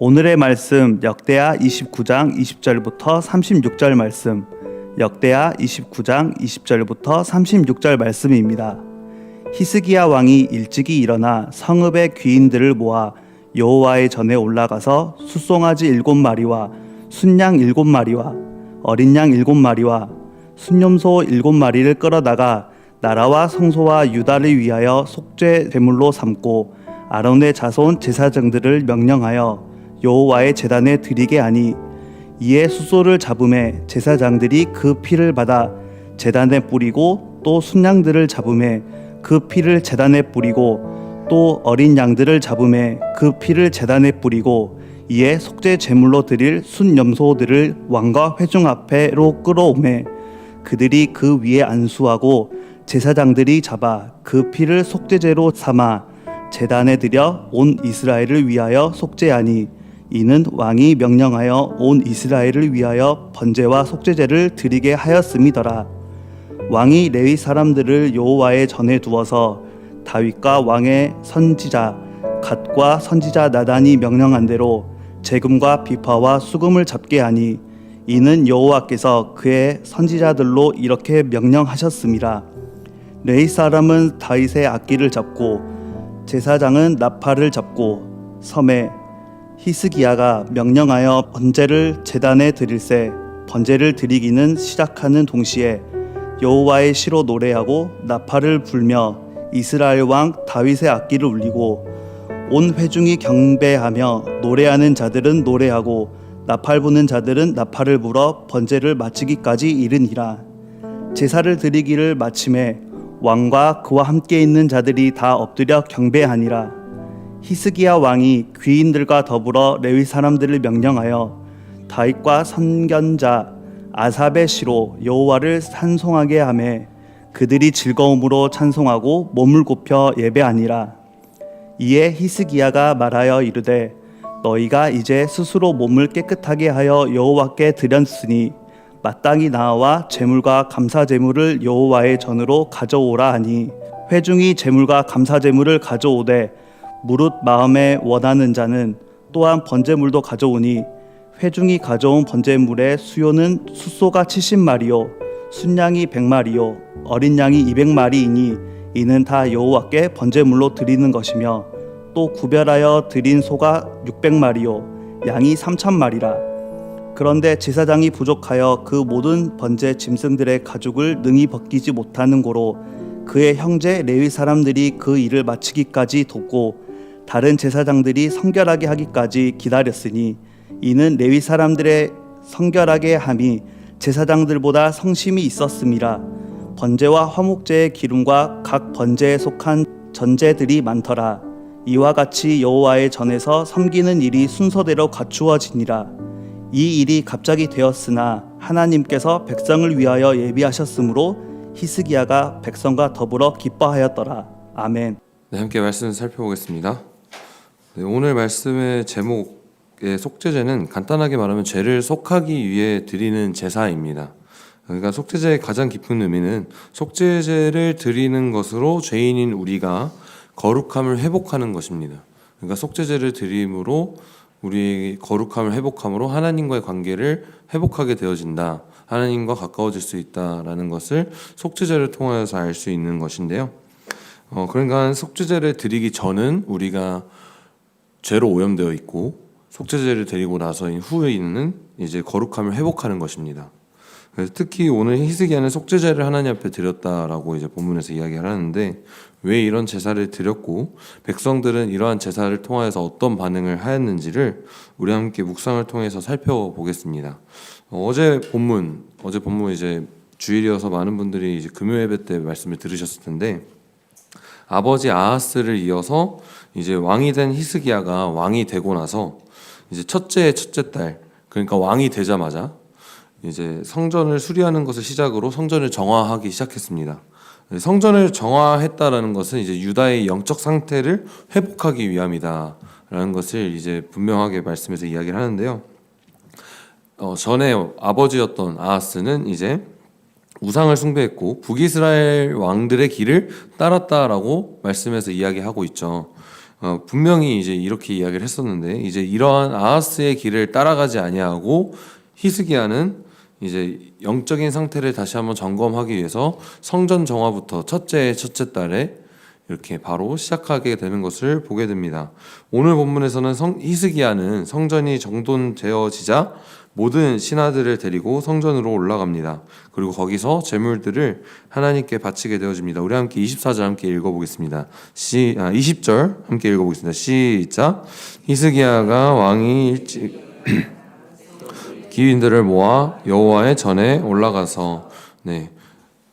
오늘의 말씀 역대하 29장 20절부터 36절 말씀 역대하 29장 20절부터 36절 말씀입니다. 히스기야 왕이 일찍이 일어나 성읍의 귀인들을 모아 여호와의 전에 올라가서 숫송아지 일곱 마리와 순양 일곱 마리와 어린 양 일곱 마리와 순념소 일곱 마리를 끌어다가 나라와 성소와 유다를 위하여 속죄 제물로 삼고 아론의 자손 제사장들을 명령하여 여호와의 제단에 드리게 하니 이에 수소를 잡음에 제사장들이 그 피를 받아 제단에 뿌리고 또 순양들을 잡음에 그 피를 제단에 뿌리고 또 어린 양들을 잡음에 그 피를 제단에 뿌리고 이에 속죄 제물로 드릴 순염소들을 왕과 회중 앞에로 끌어오매 그들이 그 위에 안수하고 제사장들이 잡아 그 피를 속죄제로 삼아 제단에 들여 온 이스라엘을 위하여 속죄하니 이는 왕이 명령하여 온 이스라엘을 위하여 번제와 속죄제를 드리게 하였음이더라. 왕이 레위 사람들을 여호와의 전에 두어서 다윗과 왕의 선지자 갓과 선지자 나단이 명령한 대로 재금과 비파와 수금을 잡게 하니 이는 여호와께서 그의 선지자들로 이렇게 명령하셨음이라. 레위 사람은 다윗의 악기를 잡고 제사장은 나팔을 잡고 섬에 히스기야가 명령하여 번제를 제단에 드릴새 번제를 드리기는 시작하는 동시에 여호와의 시로 노래하고 나팔을 불며 이스라엘 왕 다윗의 악기를 울리고 온 회중이 경배하며 노래하는 자들은 노래하고 나팔 부는 자들은 나팔을 불어 번제를 마치기까지 이르니라. 제사를 드리기를 마침에 왕과 그와 함께 있는 자들이 다 엎드려 경배하니라. 히스기야 왕이 귀인들과 더불어 레위 사람들을 명령하여 다윗과 선견자 아삽의 시로 여호와를 찬송하게 하매 그들이 즐거움으로 찬송하고 몸을 굽혀 예배하니라. 이에 히스기야가 말하여 이르되 너희가 이제 스스로 몸을 깨끗하게 하여 여호와께 드렸으니 마땅히 나와 제물과 감사 제물을 여호와의 전으로 가져오라 하니 회중이 제물과 감사 제물을 가져오되 무릇 마음에 원하는 자는 또한 번제물도 가져오니 회중이 가져온 번제물의 수요는 숫소가 70마리요 순양이 100마리요 어린 양이 200마리이니 이는 다 여호와께 번제물로 드리는 것이며 또 구별하여 드린 소가 600마리요 양이 3천마리라. 그런데 제사장이 부족하여 그 모든 번제 짐승들의 가죽을 능히 벗기지 못하는 고로 그의 형제 레위 사람들이 그 일을 마치기까지 돕고 다른 제사장들이 성결하게 하기까지 기다렸으니 이는 레위 사람들의 성결하게 함이 제사장들보다 성심이 있었음이라 번제와 화목제의 기름과 각 번제에 속한 전제들이 많더라 이와 같이 여호와의 전에서 섬기는 일이 순서대로 갖추어지니라 이 일이 갑자기 되었으나 하나님께서 백성을 위하여 예비하셨으므로 히스기야가 백성과 더불어 기뻐하였더라 아멘 네, 함께 말씀 살펴보겠습니다. 네, 오늘 말씀의 제목의 속죄제는 간단하게 말하면 죄를 속하기 위해 드리는 제사입니다. 그러니까 속죄제의 가장 깊은 의미는 속죄제를 드리는 것으로 죄인인 우리가 거룩함을 회복하는 것입니다. 그러니까 속죄제를 드림으로 우리 거룩함을 회복함으로 하나님과의 관계를 회복하게 되어진다. 하나님과 가까워질 수 있다라는 것을 속죄제를 통하여서 알 수 있는 것인데요. 어, 그러니까 속죄제를 드리기 전은 우리가 죄로 오염되어 있고 속죄제를 드리고 나서인 후에는 이제 거룩함을 회복하는 것입니다. 특히 오늘 히스기야는 속죄제를 하나님 앞에 드렸다라고 이제 본문에서 이야기를 하는데 왜 이런 제사를 드렸고 백성들은 이러한 제사를 통하여서 어떤 반응을 하였는지를 우리 함께 묵상을 통해서 살펴보겠습니다. 어, 어제 본문 어제 본문 이제 주일이어서 많은 분들이 이제 금요 예배 때 말씀을 들으셨을 텐데 아버지 아하스를 이어서 이제 왕이 된 히스기야가 왕이 되고 나서 이제 첫째의 첫째 딸 그러니까 왕이 되자마자 이제 성전을 수리하는 것을 시작으로 성전을 정화하기 시작했습니다. 성전을 정화했다라는 것은 이제 유다의 영적 상태를 회복하기 위함이다라는 것을 이제 분명하게 말씀해서 이야기를 하는데요. 어, 전에 아버지였던 아하스는 이제 우상을 숭배했고 북이스라엘 왕들의 길을 따랐다라고 말씀해서 이야기하고 있죠. 어, 분명히 이제 이렇게 이야기를 했었는데 이제 이러한 아하스의 길을 따라가지 아니하고 히스기야는 이제 영적인 상태를 다시 한번 점검하기 위해서 성전 정화부터 첫째 첫째 달에 이렇게 바로 시작하게 되는 것을 보게 됩니다. 오늘 본문에서는 성, 히스기야는 성전이 정돈되어지자 모든 신하들을 데리고 성전으로 올라갑니다. 그리고 거기서 제물들을 하나님께 바치게 되어집니다. 우리 함께 24절 함께 읽어보겠습니다. 시, 아, 20절 함께 읽어보겠습니다. 시작. 히스기야가 왕이 일찍 기인들을 모아 여호와의 전에 올라가서 네.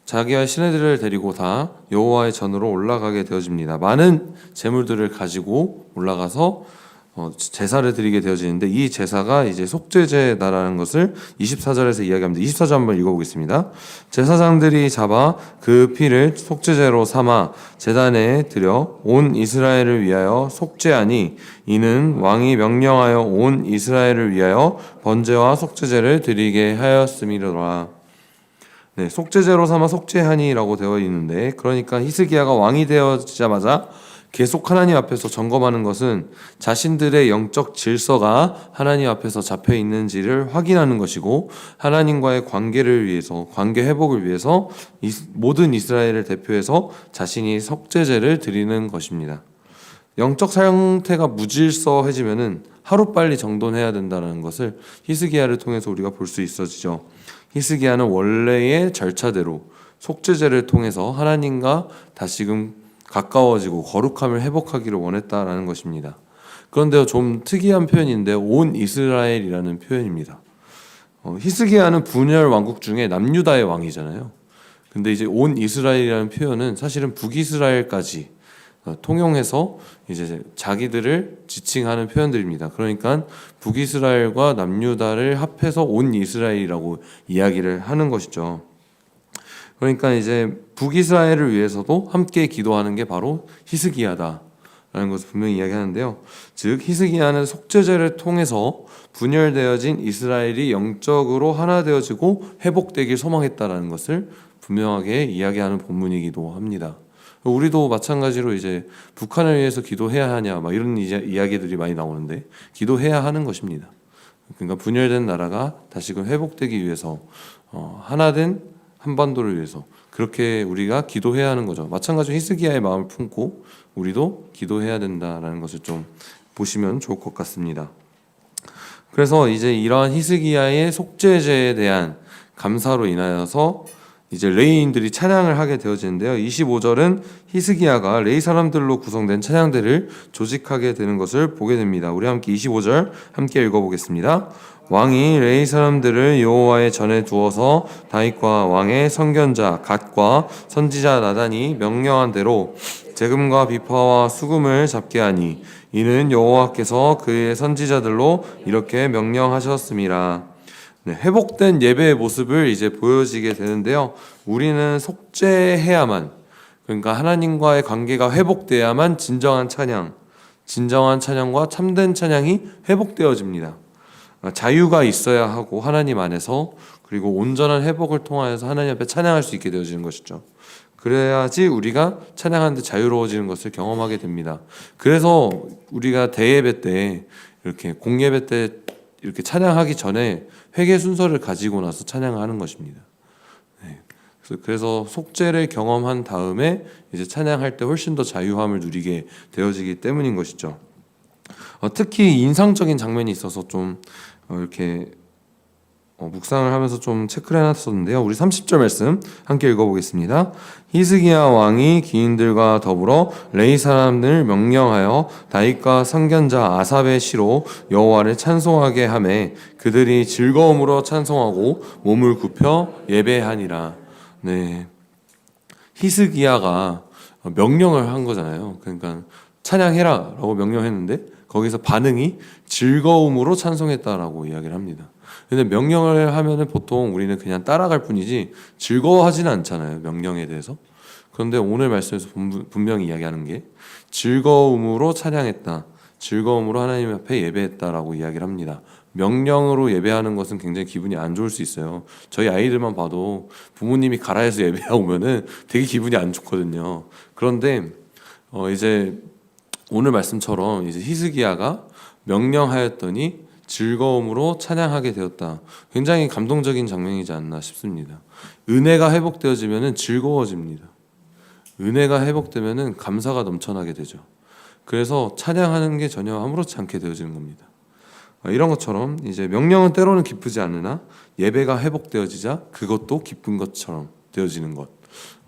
자기와 신하들을 데리고 다 여호와의 전으로 올라가게 되어집니다. 많은 제물들을 가지고 올라가서 어, 제사를 드리게 되어지는데 이 제사가 이제 속죄제다라는 것을 24절에서 이야기합니다. 24절 한번 읽어보겠습니다. 제사장들이 잡아 그 피를 속죄제로 삼아 제단에 드려 온 이스라엘을 위하여 속죄하니 이는 왕이 명령하여 온 이스라엘을 위하여 번제와 속죄제를 드리게 하였음이로라. 네, 속죄제로 삼아 속죄하니라고 되어 있는데 그러니까 히스기야가 왕이 되어지자마자 계속 하나님 앞에서 점검하는 것은 자신들의 영적 질서가 하나님 앞에서 잡혀 있는지를 확인하는 것이고 하나님과의 관계를 위해서 관계 회복을 위해서 이, 모든 이스라엘을 대표해서 자신이 속죄제를 드리는 것입니다. 영적 상태가 무질서해지면은 하루 빨리 정돈해야 된다는 것을 히스기야를 통해서 우리가 볼 수 있어지죠. 히스기야는 원래의 절차대로 속죄제를 통해서 하나님과 다시금 가까워지고 거룩함을 회복하기를 원했다라는 것입니다. 그런데 좀 특이한 표현인데 온 이스라엘이라는 표현입니다. 어, 히스기야는 분열 왕국 중에 남유다의 왕이잖아요. 근데 이제 온 이스라엘이라는 표현은 사실은 북이스라엘까지 어, 통용해서 이제 자기들을 지칭하는 표현들입니다. 그러니까 북이스라엘과 남유다를 합해서 온 이스라엘이라고 이야기를 하는 것이죠. 그러니까 이제 북이스라엘을 위해서도 함께 기도하는 게 바로 히스기야다라는 것을 분명히 이야기하는데요. 즉 히스기야는 속죄제를 통해서 분열되어진 이스라엘이 영적으로 하나 되어지고 회복되길 소망했다라는 것을 분명하게 이야기하는 본문이기도 합니다. 우리도 마찬가지로 이제 북한을 위해서 기도해야 하냐 막 이런 이야기들이 많이 나오는데 기도해야 하는 것입니다. 그러니까 분열된 나라가 다시금 회복되기 위해서 어, 하나 된 한반도를 위해서 그렇게 우리가 기도해야 하는 거죠. 마찬가지로 히스기야의 마음을 품고 우리도 기도해야 된다라는 것을 좀 보시면 좋을 것 같습니다. 그래서 이제 이러한 히스기야의 속죄제에 대한 감사로 인하여서 이제 레이인들이 찬양을 하게 되어지는데요. 25절은 히스기야가 레이 사람들로 구성된 찬양대를 조직하게 되는 것을 보게 됩니다. 우리 함께 25절 함께 읽어보겠습니다. 왕이 레이 사람들을 여호와의 전에 두어서 다윗과 왕의 선견자 갓과 선지자 나단이 명령한 대로 재금과 비파와 수금을 잡게 하니 이는 여호와께서 그의 선지자들로 이렇게 명령하셨음이라. 네, 회복된 예배의 모습을 이제 보여지게 되는데요. 우리는 속죄해야만 그러니까 하나님과의 관계가 회복돼야만 진정한 찬양, 진정한 찬양과 참된 찬양이 회복되어집니다. 자유가 있어야 하고 하나님 안에서 그리고 온전한 회복을 통하여서 하나님 앞에 찬양할 수 있게 되어지는 것이죠. 그래야지 우리가 찬양하는데 자유로워지는 것을 경험하게 됩니다. 그래서 우리가 대예배 때 이렇게 공예배 때 이렇게 찬양하기 전에 회개 순서를 가지고 나서 찬양하는 것입니다. 네. 그래서 속죄를 경험한 다음에 이제 찬양할 때 훨씬 더 자유함을 누리게 되어지기 때문인 것이죠. 어, 특히 인상적인 장면이 있어서 좀 어, 이렇게 어, 묵상을 하면서 좀 체크를 해놨었는데요. 우리 30절 말씀 함께 읽어보겠습니다. 히스기야 왕이 기인들과 더불어 레이 사람들 명령하여 다윗과 선견자 아삽의 시로 여호와를 찬송하게 하매 그들이 즐거움으로 찬송하고 몸을 굽혀 예배하니라. 네, 히스기야가 명령을 한 거잖아요. 그러니까 찬양해라라고 명령했는데 거기서 반응이 즐거움으로 찬송했다라고 이야기를 합니다. 근데 명령을 하면은 보통 우리는 그냥 따라갈 뿐이지 즐거워하지는 않잖아요. 명령에 대해서. 그런데 오늘 말씀에서 분명히 이야기하는 게 즐거움으로 찬양했다. 즐거움으로 하나님 앞에 예배했다라고 이야기를 합니다. 명령으로 예배하는 것은 굉장히 기분이 안 좋을 수 있어요. 저희 아이들만 봐도 부모님이 가라 해서 예배하면은 되게 기분이 안 좋거든요. 그런데 어 이제 오늘 말씀처럼 이제 히스기야가 명령하였더니 즐거움으로 찬양하게 되었다. 굉장히 감동적인 장면이지 않나 싶습니다. 은혜가 회복되어지면은 즐거워집니다. 은혜가 회복되면은 감사가 넘쳐나게 되죠. 그래서 찬양하는 게 전혀 아무렇지 않게 되어지는 겁니다. 어, 이런 것처럼 이제 명령은 때로는 기쁘지 않으나 예배가 회복되어지자 그것도 기쁜 것처럼 되어지는 것.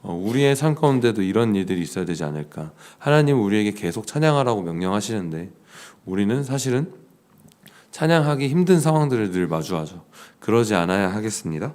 어, 우리의 삶 가운데도 이런 일들이 있어야 되지 않을까. 하나님 우리에게 계속 찬양하라고 명령하시는데 우리는 사실은 찬양하기 힘든 상황들을 늘 마주하죠. 그러지 않아야 하겠습니다.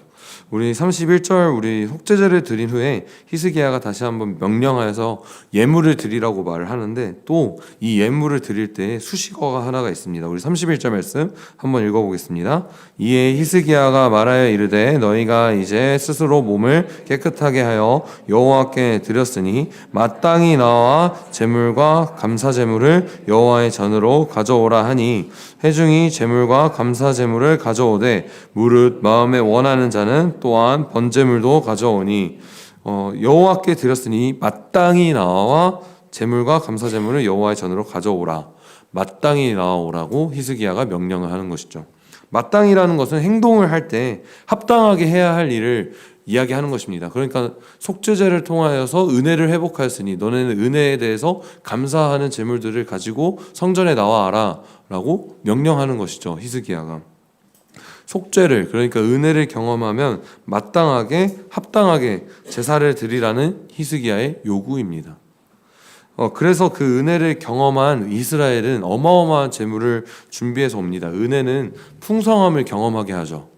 우리 31절 우리 속죄제를 드린 후에 히스기야가 다시 한번 명령하여서 예물을 드리라고 말을 하는데 또 이 예물을 드릴 때 수식어가 하나가 있습니다. 우리 31절 말씀 한번 읽어보겠습니다. 이에 히스기야가 말하여 이르되 너희가 이제 스스로 몸을 깨끗하게 하여 여호와께 드렸으니 마땅히 나와 제물과 감사 제물을 여호와의 전으로 가져오라 하니 해중이 제물과 감사 제물을 가져오되 무릇 마음에 원하는 자는 또한 번제물도 가져오니 어, 여호와께 드렸으니 마땅히 나와 제물과 감사 제물을 여호와의 전으로 가져오라 마땅히 나오라고 히스기야가 명령을 하는 것이죠. 마땅이라는 것은 행동을 할 때 합당하게 해야 할 일을 이야기하는 것입니다. 그러니까 속죄제를 통하여서 은혜를 회복하였으니 너네는 은혜에 대해서 감사하는 제물들을 가지고 성전에 나와라라고 명령하는 것이죠. 히스기야가. 속죄를 그러니까 은혜를 경험하면 마땅하게 합당하게 제사를 드리라는 히스기야의 요구입니다. 어, 그래서 그 은혜를 경험한 이스라엘은 어마어마한 재물을 준비해서 옵니다. 은혜는 풍성함을 경험하게 하죠.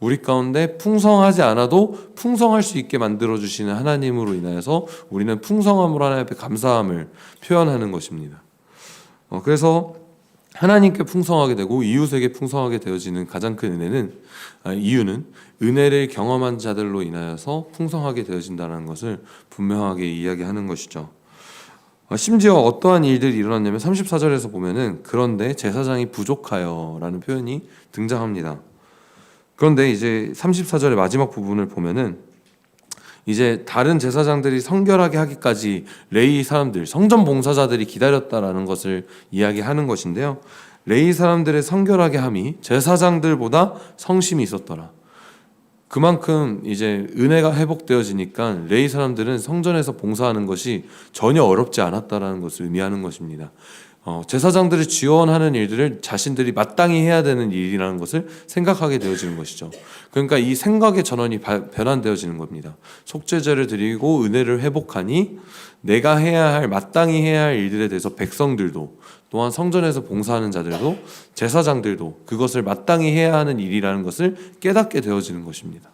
우리 가운데 풍성하지 않아도 풍성할 수 있게 만들어 주시는 하나님으로 인하여서 우리는 풍성함으로 하나님 앞에 감사함을 표현하는 것입니다. 어, 그래서 하나님께 풍성하게 되고 이웃에게 풍성하게 되어지는 가장 큰 은혜는 아, 이유는 은혜를 경험한 자들로 인하여서 풍성하게 되어진다는 것을 분명하게 이야기하는 것이죠. 어, 심지어 어떠한 일들이 일어났냐면 34절에서 보면은 그런데 제사장이 부족하여라는 표현이 등장합니다. 그런데 이제 34절의 마지막 부분을 보면은 이제 다른 제사장들이 성결하게 하기까지 레이 사람들, 성전 봉사자들이 기다렸다라는 것을 이야기하는 것인데요. 레이 사람들의 성결하게 함이 제사장들보다 성심이 있었더라. 그만큼 이제 은혜가 회복되어지니까 레이 사람들은 성전에서 봉사하는 것이 전혀 어렵지 않았다라는 것을 의미하는 것입니다. 어, 제사장들이 지원하는 일들을 자신들이 마땅히 해야 되는 일이라는 것을 생각하게 되어지는 것이죠. 그러니까 이 생각의 전환이 바- 변환되어지는 겁니다. 속죄제를 드리고 은혜를 회복하니 내가 해야 할 마땅히 해야 할 일들에 대해서 백성들도 또한 성전에서 봉사하는 자들도 제사장들도 그것을 마땅히 해야 하는 일이라는 것을 깨닫게 되어지는 것입니다.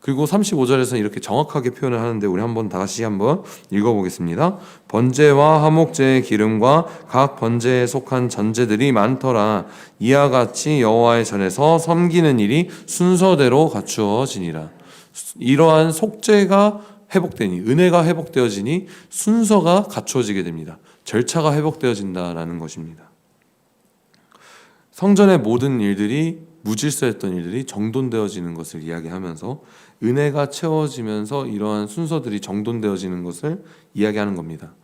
그리고 35절에서는 이렇게 정확하게 표현을 하는데 우리 한번 다시 한번 읽어보겠습니다. 번제와 화목제의 기름과 각 번제에 속한 전제들이 많더라. 이와 같이 여호와의 전에서 섬기는 일이 순서대로 갖추어지니라. 이러한 속죄가 회복되니 은혜가 회복되어지니 순서가 갖추어지게 됩니다. 절차가 회복되어진다라는 것입니다. 성전의 모든 일들이 무질서했던 일들이 정돈되어지는 것을 이야기하면서 은혜가 채워지면서 이러한 순서들이 정돈되어지는 것을 이야기하는 겁니다.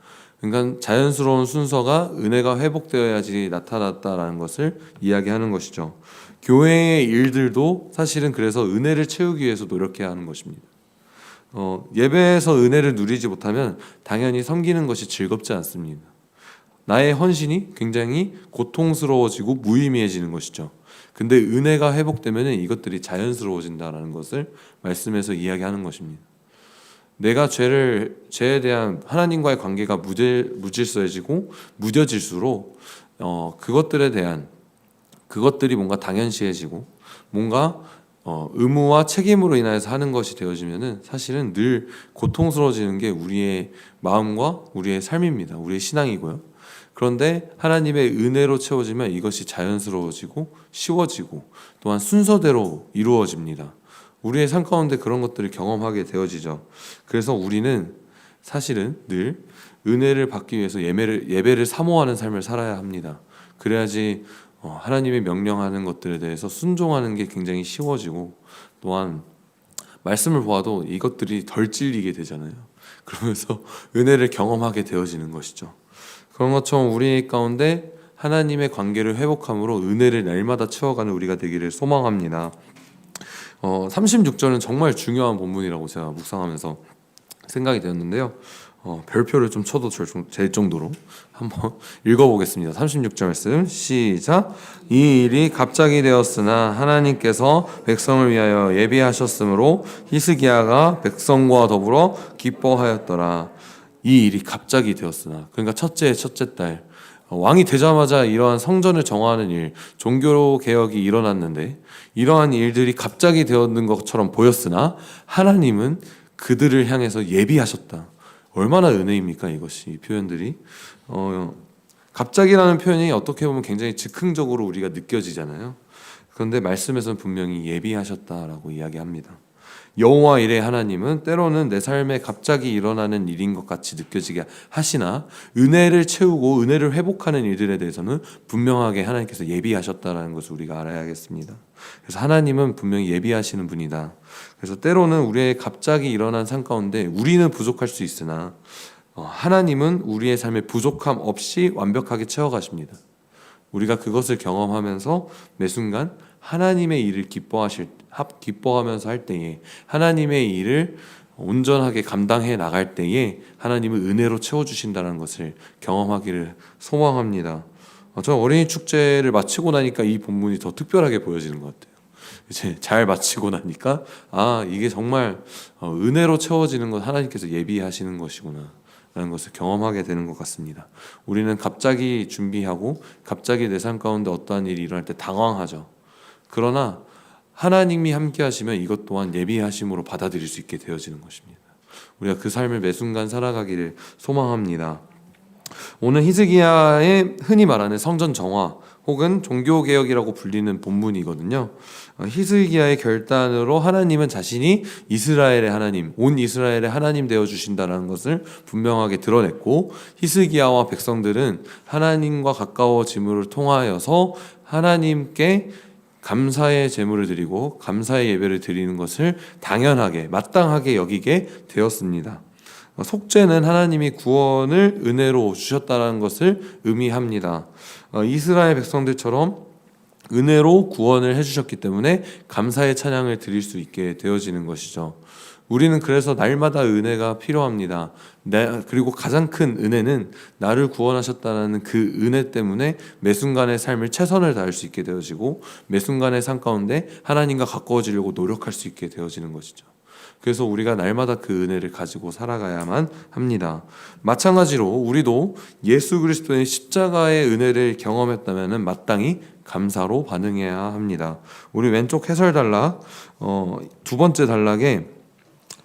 그러니까 자연스러운 순서가 은혜가 회복되어야지 나타났다라는 것을 이야기하는 것이죠. 교회의 일들도 사실은 그래서 은혜를 채우기 위해서 노력해야 하는 것입니다. 어, 예배에서 은혜를 누리지 못하면 당연히 섬기는 것이 즐겁지 않습니다. 나의 헌신이 굉장히 고통스러워지고 무의미해지는 것이죠. 근데 은혜가 회복되면 이것들이 자연스러워진다라는 것을 말씀에서 이야기하는 것입니다. 내가 죄를 죄에 대한 하나님과의 관계가 무질, 무질서해지고 무뎌질수록 어, 그것들에 대한 그것들이 뭔가 당연시해지고 뭔가 어, 의무와 책임으로 인하여서 하는 것이 되어지면은 사실은 늘 고통스러워지는 게 우리의 마음과 우리의 삶입니다. 우리의 신앙이고요. 그런데 하나님의 은혜로 채워지면 이것이 자연스러워지고 쉬워지고 또한 순서대로 이루어집니다. 우리의 삶 가운데 그런 것들을 경험하게 되어지죠. 그래서 우리는 사실은 늘 은혜를 받기 위해서 예배를, 예배를 사모하는 삶을 살아야 합니다. 그래야지 어, 하나님의 명령하는 것들에 대해서 순종하는 게 굉장히 쉬워지고 또한 말씀을 보아도 이것들이 덜 찔리게 되잖아요. 그러면서 은혜를 경험하게 되어지는 것이죠. 그런 것처럼 우리 가운데 하나님의 관계를 회복함으로 은혜를 날마다 채워가는 우리가 되기를 소망합니다. 어, 36절은 정말 중요한 본문이라고 제가 묵상하면서 생각이 되었는데요. 어, 별표를 좀 쳐도 될 정도로 한번 읽어보겠습니다. 36절 말씀 시작. 이 일이 갑자기 되었으나 하나님께서 백성을 위하여 예비하셨으므로 히스기야가 백성과 더불어 기뻐하였더라. 이 일이 갑자기 되었으나 그러니까 첫째 첫째 달 어, 왕이 되자마자 이러한 성전을 정화하는 일, 종교 개혁이 일어났는데 이러한 일들이 갑자기 되었는 것처럼 보였으나 하나님은 그들을 향해서 예비하셨다. 얼마나 은혜입니까 이것이 이 표현들이 어, 갑자기라는 표현이 어떻게 보면 굉장히 즉흥적으로 우리가 느껴지잖아요. 그런데 말씀에서는 분명히 예비하셨다라고 이야기합니다. 여호와 일의 하나님은 때로는 내 삶에 갑자기 일어나는 일인 것 같이 느껴지게 하시나 은혜를 채우고 은혜를 회복하는 일들에 대해서는 분명하게 하나님께서 예비하셨다라는 것을 우리가 알아야겠습니다. 그래서 하나님은 분명히 예비하시는 분이다. 그래서 때로는 우리의 갑자기 일어난 삶 가운데 우리는 부족할 수 있으나 어, 하나님은 우리의 삶의 부족함 없이 완벽하게 채워가십니다. 우리가 그것을 경험하면서 매 순간 하나님의 일을 기뻐하실 합 기뻐하면서 할 때에 하나님의 일을 온전하게 감당해 나갈 때에 하나님은 은혜로 채워 주신다는 것을 경험하기를 소망합니다. 어, 저 어린이 축제를 마치고 나니까 이 본문이 더 특별하게 보여지는 것 같아요. 이제 잘 마치고 나니까 아 이게 정말 어, 은혜로 채워지는 것 하나님께서 예비하시는 것이구나. 라는 것을 경험하게 되는 것 같습니다. 우리는 갑자기 준비하고 갑자기 내 삶 가운데 어떠한 일이 일어날 때 당황하죠. 그러나 하나님이 함께 하시면 이것 또한 예비하심으로 받아들일 수 있게 되어지는 것입니다. 우리가 그 삶을 매 순간 살아가기를 소망합니다. 오늘 히스기야의 흔히 말하는 성전 정화 혹은 종교 개혁이라고 불리는 본문이거든요. 어, 히스기야의 결단으로 하나님은 자신이 이스라엘의 하나님, 온 이스라엘의 하나님 되어 주신다라는 것을 분명하게 드러냈고 히스기야와 백성들은 하나님과 가까워짐을 통하여서 하나님께 감사의 제물을 드리고 감사의 예배를 드리는 것을 당연하게 마땅하게 여기게 되었습니다. 어, 속죄는 하나님이 구원을 은혜로 주셨다는 것을 의미합니다. 어, 이스라엘 백성들처럼 은혜로 구원을 해주셨기 때문에 감사의 찬양을 드릴 수 있게 되어지는 것이죠. 우리는 그래서 날마다 은혜가 필요합니다. 내, 그리고 가장 큰 은혜는 나를 구원하셨다는 그 은혜 때문에 매 순간의 삶을 최선을 다할 수 있게 되어지고 매 순간의 삶 가운데 하나님과 가까워지려고 노력할 수 있게 되어지는 것이죠. 그래서 우리가 날마다 그 은혜를 가지고 살아가야만 합니다. 마찬가지로 우리도 예수 그리스도의 십자가의 은혜를 경험했다면 마땅히 감사로 반응해야 합니다. 우리 왼쪽 해설 단락 어, 두 번째 단락에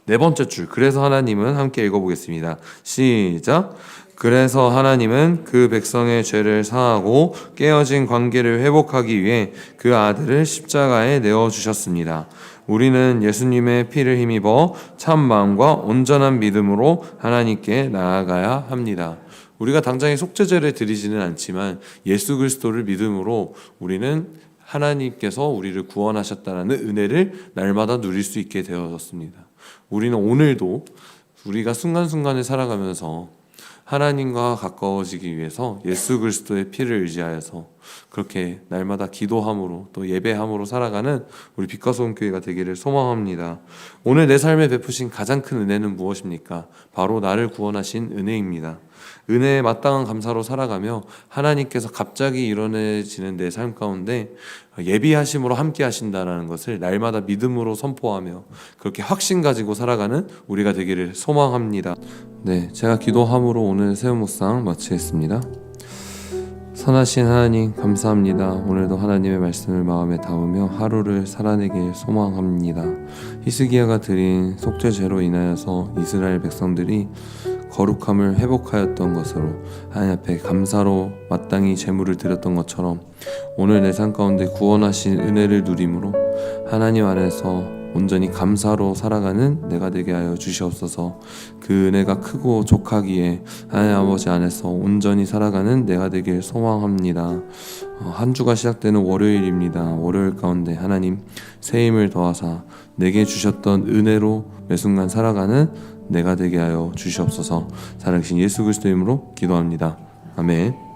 네 번째 줄 그래서 하나님은 함께 읽어보겠습니다. 시작. 그래서 하나님은 그 백성의 죄를 사하고 깨어진 관계를 회복하기 위해 그 아들을 십자가에 내어 주셨습니다. 우리는 예수님의 피를 힘입어 참 마음과 온전한 믿음으로 하나님께 나아가야 합니다. 우리가 당장에 속죄제를 드리지는 않지만 예수 그리스도를 믿음으로 우리는 하나님께서 우리를 구원하셨다는 은혜를 날마다 누릴 수 있게 되어졌습니다. 우리는 오늘도 우리가 순간순간을 살아가면서 하나님과 가까워지기 위해서 예수 그리스도의 피를 의지하여서 그렇게 날마다 기도함으로 또 예배함으로 살아가는 우리 빛과 소금 교회가 되기를 소망합니다. 오늘 내 삶에 베푸신 가장 큰 은혜는 무엇입니까? 바로 나를 구원하신 은혜입니다. 은혜에 마땅한 감사로 살아가며 하나님께서 갑자기 일어나지는 내 삶 가운데 예비하심으로 함께 하신다라는 것을 날마다 믿음으로 선포하며 그렇게 확신 가지고 살아가는 우리가 되기를 소망합니다. 네, 제가 기도함으로 오늘 새우 묵상 마치겠습니다. 선하신 하나님 감사합니다. 오늘도 하나님의 말씀을 마음에 담으며 하루를 살아내길 소망합니다. 히스기야가 드린 속죄제로 인하여서 이스라엘 백성들이 거룩함을 회복하였던 것으로 하나님 앞에 감사로 마땅히 제물을 드렸던 것처럼 오늘 내 삶 가운데 구원하신 은혜를 누림으로 하나님 안에서 온전히 감사로 살아가는 내가 되게 하여 주시옵소서. 그 은혜가 크고 족하기에 하나님 아버지 안에서 온전히 살아가는 내가 되길 소망합니다. 어, 한 주가 시작되는 월요일입니다. 월요일 가운데 하나님 새 힘을 더하사 내게 주셨던 은혜로 매 순간 살아가는 내가 되게 하여 주시옵소서. 살아계신 예수 그리스도 이름으로 기도합니다. 아멘.